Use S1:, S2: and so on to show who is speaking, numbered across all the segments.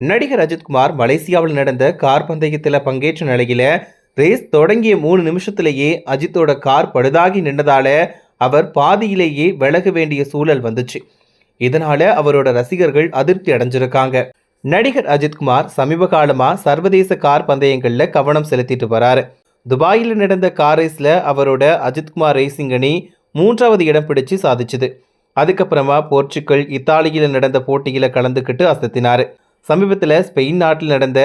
S1: நடிகர் அஜித்குமார் மலேசியாவில் நடந்த கார் பந்தயத்தில் பங்கேற்ற நிலையில ரேஸ் தொடங்கிய மூணு நிமிஷத்திலேயே அஜித்தோட கார் பழுதாகி நின்றதால அவர் பாதியிலேயே விலக வேண்டிய சூழல் வந்துச்சு. இதனால அவரோட ரசிகர்கள் அதிருப்தி அடைஞ்சிருக்காங்க. நடிகர் அஜித்குமார் சமீப காலமாக சர்வதேச கார் பந்தயங்களில் கவனம் செலுத்திட்டு வராரு. துபாயில் நடந்த கார் ரேஸில் அவரோட அஜித்குமார் ரேசிங் அணி மூன்றாவது இடம் பிடிச்சு சாதிச்சுது. அதுக்கப்புறமா போர்ச்சுகல் இத்தாலியில் நடந்த போட்டியில் கலந்துக்கிட்டு அசத்தினார். சமீபத்தில் ஸ்பெயின் நாட்டில் நடந்த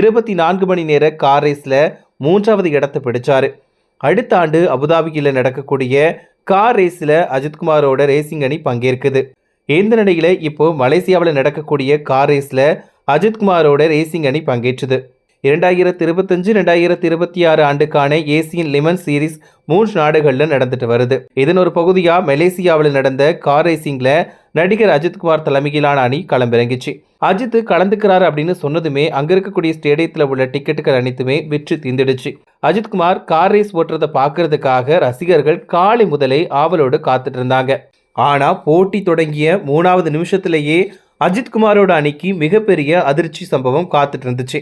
S1: இருபத்தி நான்கு மணி நேர கார் ரேஸில் மூன்றாவது இடத்தை பிடிச்சார். அடுத்த ஆண்டு அபுதாபியில் நடக்கக்கூடிய கார் ரேஸில் அஜித்குமாரோட ரேசிங் அணி பங்கேற்குது. இந்த நிலையில் இப்போது மலேசியாவில் நடக்கக்கூடிய கார் ரேஸில் அஜித்குமாரோட ரேசிங் அணி பங்கேற்றுது. இரண்டாயிரத்தி இருபத்தஞ்சு ரெண்டாயிரத்தி இருபத்தி ஆறு ஆண்டுக்கான ஏசியன் லிமன் சீரிஸ் மூன்று நாடுகளில் நடந்துட்டு வருது. இதன் ஒரு பகுதியாக மலேசியாவில் நடந்த கார் ரேசிங்கில் நடிகர் அஜித்குமார் தலைமையிலான அணி களமிறங்கிச்சு. அஜித் கலந்துக்கிறாரு அப்படின்னு சொன்னதுமே அங்க இருக்கக்கூடிய ஸ்டேடியத்தில் உள்ள டிக்கெட்டுகள் அனைத்துமே விற்று தீந்துடுச்சு அஜித்குமார் கார் ரேஸ் ஓட்டுறதை பார்க்கறதுக்காக ரசிகர்கள் காலை முதலே ஆவலோடு காத்துட்டு இருந்தாங்க. ஆனா போட்டி தொடங்கிய மூணாவது நிமிஷத்திலேயே அஜித்குமாரோட அணிக்கு மிகப்பெரிய அதிர்ச்சி சம்பவம் காத்துட்டு இருந்துச்சு.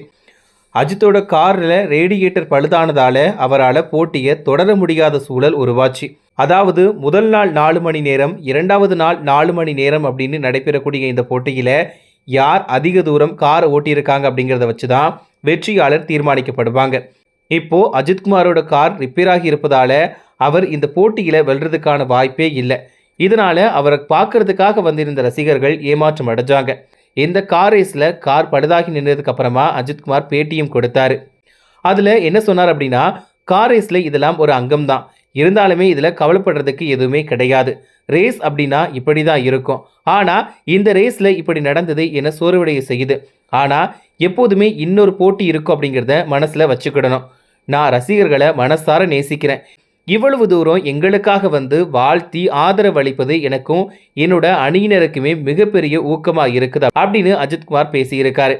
S1: அஜித்தோட காரில் ரேடியேட்டர் பழுதானதால அவரால் போட்டியை தொடர முடியாத சூழல் உருவாச்சு. அதாவது முதல் நாள் நாலு மணி நேரம் இரண்டாவது நாள் நாலு மணி நேரம் அப்படின்னு நடைபெறக்கூடிய இந்த போட்டியில் யார் அதிக தூரம் கார் ஓட்டியிருக்காங்க அப்படிங்கிறத வச்சு தான் வெற்றியாளர் தீர்மானிக்கப்படுவாங்க. இப்போ அஜித்குமாரோட கார் ரிப்பேர் ஆகி இருப்பதால அவர் இந்த போட்டியில் வெல்றதுக்கான வாய்ப்பே இல்லை. இதனால அவரை பார்க்கறதுக்காக வந்திருந்த ரசிகர்கள் ஏமாற்றம் அடைஞ்சாங்க. இந்த கார் ரேஸில் கார் பழுதாகி நின்றதுக்கு அப்புறமா அஜித்குமார் பேட்டியும் கொடுத்தாரு. அதில் என்ன சொன்னார் அப்படின்னா கார் ரேஸில் இதெல்லாம் ஒரு அங்கம் தான் இருந்தாலுமே இதில் கவலைப்படுறதுக்கு எதுவுமே கிடையாது. ரேஸ் அப்படின்னா இப்படி தான் இருக்கும். ஆனால் இந்த ரேஸில் இப்படி நடந்தது என சோர்வடைய செய்யுது. ஆனால் எப்போதுமே இன்னொரு போட்டி இருக்கும் அப்படிங்கிறத மனசில் வச்சுக்கிடணும். நான் ரசிகர்களை மனசார நேசிக்கிறேன். இவ்வளவு தூரம் எங்களுக்காக வந்து வாழ்த்தி ஆதரவு அளிப்பது எனக்கும் என்னோட அணியினருக்குமே மிகப்பெரிய ஊக்கமாக இருக்குது அப்படின்னு அஜித்குமார் பேசியிருக்காரு.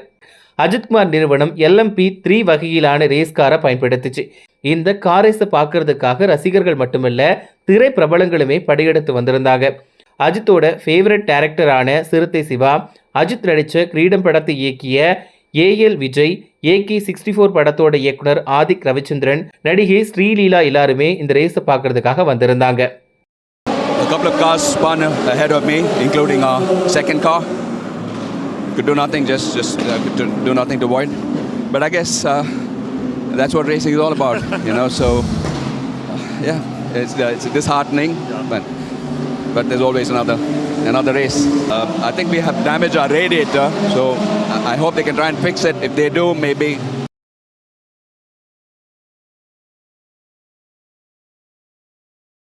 S1: அஜித்குமார் நிறுவனம் எல்எம்பி த்ரீ வகையிலான ரேஸ் காரை பயன்படுத்துச்சு. இந்த காரேஸை பார்க்கறதுக்காக ரசிகர்கள் மட்டுமல்ல திரை பிரபலங்களுமே படையெடுத்து வந்திருந்தாங்க. அஜித்தோட ஃபேவரட் டேரக்டரான சிறுத்தை சிவா அஜித் நடித்த கிரீடம் படத்தை இயக்கிய AL Vijay AK sixty four படத்தோட இயக்குனர் ஆதிக் ரவிச்சந்திரன் நடிகை ஸ்ரீலீலா எல்லாருமே இந்த ரேஸை பார்க்கறதுக்காக வந்திருந்தாங்க.
S2: A couple of cars spun ahead of me, including a second car. Could do nothing, just just uh, do- do nothing to avoid. But I guess uh, that's what racing is all about, you know. So uh, yeah, it's uh, it's disheartening, but but there's always another another race. Uh, I think we have damaged our radiator, so I hope they can try and fix it. If they do, maybe